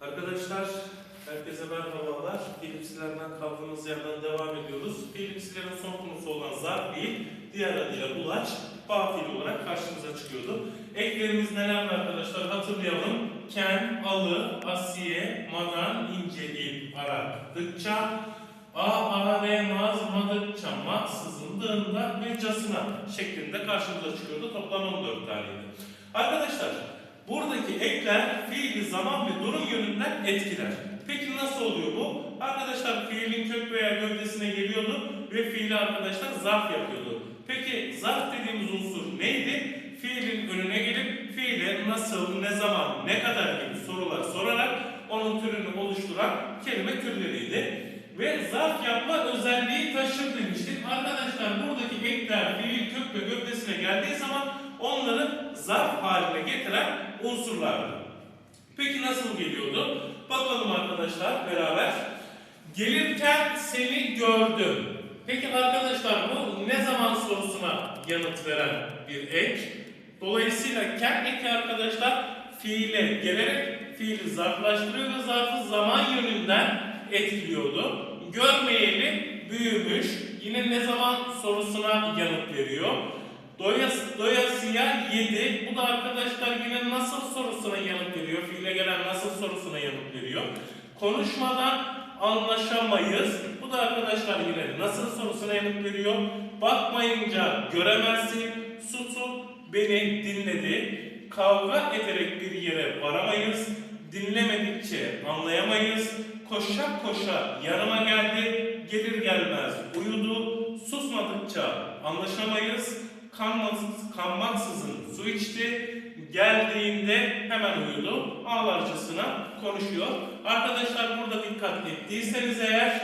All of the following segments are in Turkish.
Arkadaşlar, herkese merhabalar. Filipsilerden kaldığımız yerden devam ediyoruz. Filipsilerin son konusu olan zarf fiil, diğer adıyla bulaç, bağ fiil olarak karşımıza çıkıyordu. Eklerimiz nelerdi arkadaşlar hatırlayalım. Ken, alı, asiye, madan, ince, ip, arak, dıkça, a, ara, ve, maz, madıkça, maksızın, dığında ve casına şeklinde karşımıza çıkıyordu. Toplam 14 taneydi. Arkadaşlar, Buradaki ekler fiili zaman ve durum yönünden etkiler. Peki nasıl oluyor bu? Arkadaşlar fiilin kök veya gövdesine geliyordu ve fiili arkadaşlar zarf yapıyordu. Peki zarf dediğimiz unsur neydi? Fiilin önüne gelip fiile nasıl, ne zaman, ne kadar gibi sorular sorarak onun türünü oluşturan kelime türleriydi. Ve zarf yapma özelliği taşır demiştik. Arkadaşlar buradaki ekler fiil kök ve gövdesine geldiği zaman onları zarf haline getiren unsurlardı. Peki nasıl geliyordu? Bakalım arkadaşlar beraber. Gelirken seni gördüm. Peki arkadaşlar bu ne zaman sorusuna yanıt veren bir ek. Dolayısıyla ken eki arkadaşlar fiile gelerek fiili zarflaştırıyor ve zarfı zaman yönünden etkiliyordu. Görmeyeli büyümüş. Yine ne zaman sorusuna yanıt veriyor. Doyas, doyasıya yedi. Bu da arkadaşlar yine nasıl sorusuna yanıt veriyor. Fiile gelen nasıl sorusuna yanıt veriyor. Konuşmadan anlaşamayız. Bu da arkadaşlar yine nasıl sorusuna yanıt veriyor. Bakmayınca göremezsin. Susup beni dinledi. Kavga ederek bir yere varamayız. Dinlemedikçe anlayamayız. Koşa koşa yanıma geldi. Gelir gelmez uyudu. Susmadıkça anlaşamayız kanmasız, kanmaksızın su içti. Geldiğinde hemen uyudu. Ağlarcasına konuşuyor. Arkadaşlar burada dikkat ettiyseniz eğer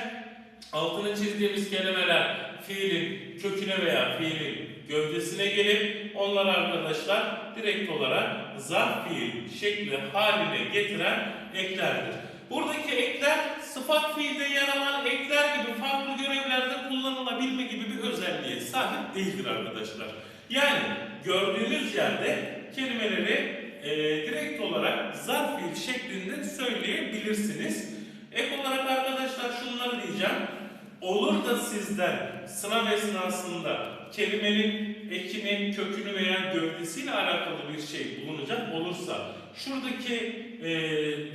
altını çizdiğimiz kelimeler fiilin köküne veya fiilin gövdesine gelip onları arkadaşlar direkt olarak zarf fiil şekli haline getiren eklerdir. Buradaki ekler sıfat fiilde yer alan ekler gibi farklı görevlerde kullanılabilme gibi bir özelliğe sahip değildir arkadaşlar. Yani gördüğünüz yerde kelimeleri e, direkt olarak zarf fiil şeklinde söyleyebilirsiniz. Ek olarak arkadaşlar şunları diyeceğim. Olur da sizden sınav esnasında kelimenin ekinin, kökünü veya gövdesiyle alakalı bir şey bulunacak olursa şuradaki e,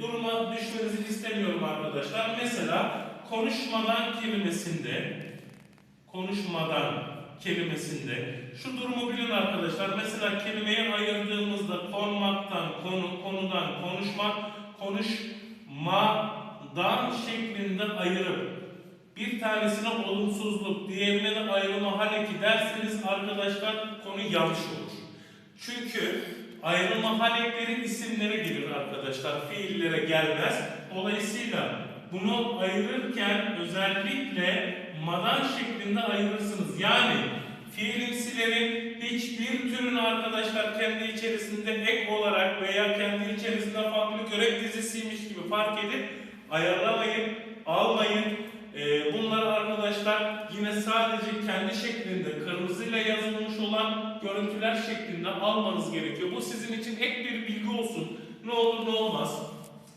duruma düşmenizi istemiyorum arkadaşlar. Mesela konuşmadan kelimesinde konuşmadan kelimesinde şu durumu bilin arkadaşlar. Mesela kelimeyi ayırdığımızda konmaktan, konu, konudan, konuşmak, konuşmadan şeklinde ayırıp bir tanesine olumsuzluk, diğerine de ayrılma haleki derseniz arkadaşlar konu yanlış olur. Çünkü ayrılma haleklerin isimleri gelir arkadaşlar. Fiillere gelmez. Dolayısıyla bunu ayırırken özellikle madan şeklinde ayırırsınız. Yani fiilimsilerin hiçbir türünü arkadaşlar kendi içerisinde ek olarak veya kendi içerisinde farklı görev dizisiymiş gibi fark edip ayarlamayın, almayın. Ee, bunları arkadaşlar yine sadece kendi şeklinde kırmızıyla yazılmış olan görüntüler şeklinde almanız gerekiyor. Bu sizin için ek bir bilgi olsun. Ne olur ne olmaz.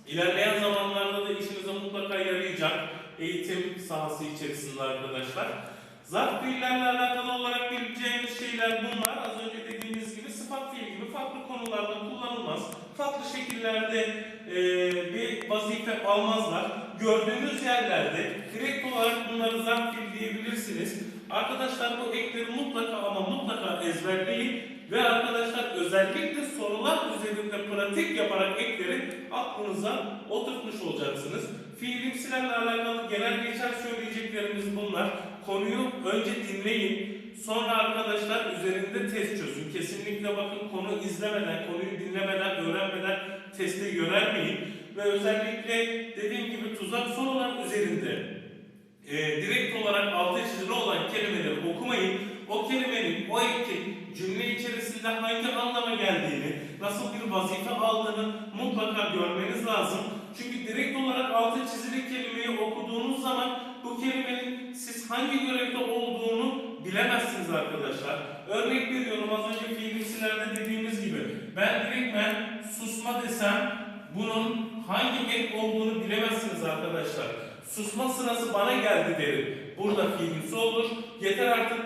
İlerleyen zamanlarda da işinize mutlaka yarayacak eğitim sahası içerisinde arkadaşlar. Zarf fiillerle alakalı olarak bileceğimiz şeyler bunlar. Az önce dediğimiz gibi sıfat fiil gibi farklı konularda kullanılmaz. Farklı şekillerde e, bir vazife almazlar. Gördüğünüz yerlerde direkt olarak bunları zarf fiil diyebilirsiniz. Arkadaşlar bu ekleri mutlaka ama mutlaka ezberleyin ve arkadaşlar özellikle sorular üzerinde pratik yaparak ekleri aklınıza oturtmuş olacaksınız. Fiilimsilerle alakalı genel geçer söyleyeceklerimiz bunlar. Konuyu önce dinleyin. Sonra arkadaşlar üzerinde test çözün. Kesinlikle bakın konu izlemeden, konuyu dinlemeden, öğrenmeden teste yönelmeyin. Ve özellikle dediğim gibi tuzak sorular üzerinde e, direkt olarak altı çizili olan kelimeleri okumayın. O kelimenin, o ekin cümle içerisinde hangi anlama geldiğini, nasıl bir vazife aldığını mutlaka görmeniz lazım. Çünkü direkt olarak altı çizili kelimeyi okuduğunuz zaman bu kelimenin siz hangi görevde olduğunu bilemezsiniz arkadaşlar. Örnek veriyorum az önce fiilimsilerde dediğimiz gibi. Ben direkt ben susma desem bunun hangi ek olduğunu bilemezsiniz arkadaşlar. Susma sırası bana geldi derim. Burada fiilimsi olur. Yeter artık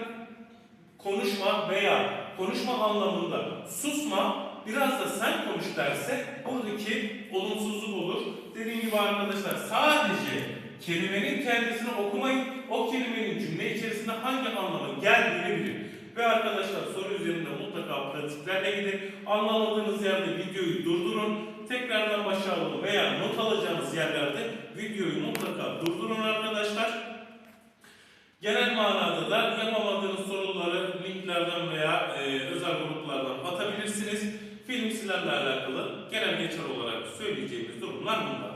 konuşma veya konuşma anlamında susma biraz da sen konuş derse buradaki olumsuzluk olur. Dediğim gibi arkadaşlar sadece kelimenin kendisini okumayın. O kelimenin cümle içerisinde hangi anlama geldiğini bilin. Ve arkadaşlar soru üzerinde mutlaka pratiklerle gidin. Anlamadığınız yerde videoyu durdurun. Tekrardan başa alın veya not alacağınız yerlerde videoyu mutlaka durdurun arkadaşlar. Genel manada da yapamadığınız soruları linklerden veya e, özel gruplardan atabilirsiniz. Filmsilerle alakalı genel geçer olarak söyleyeceğimiz durumlar bunlar.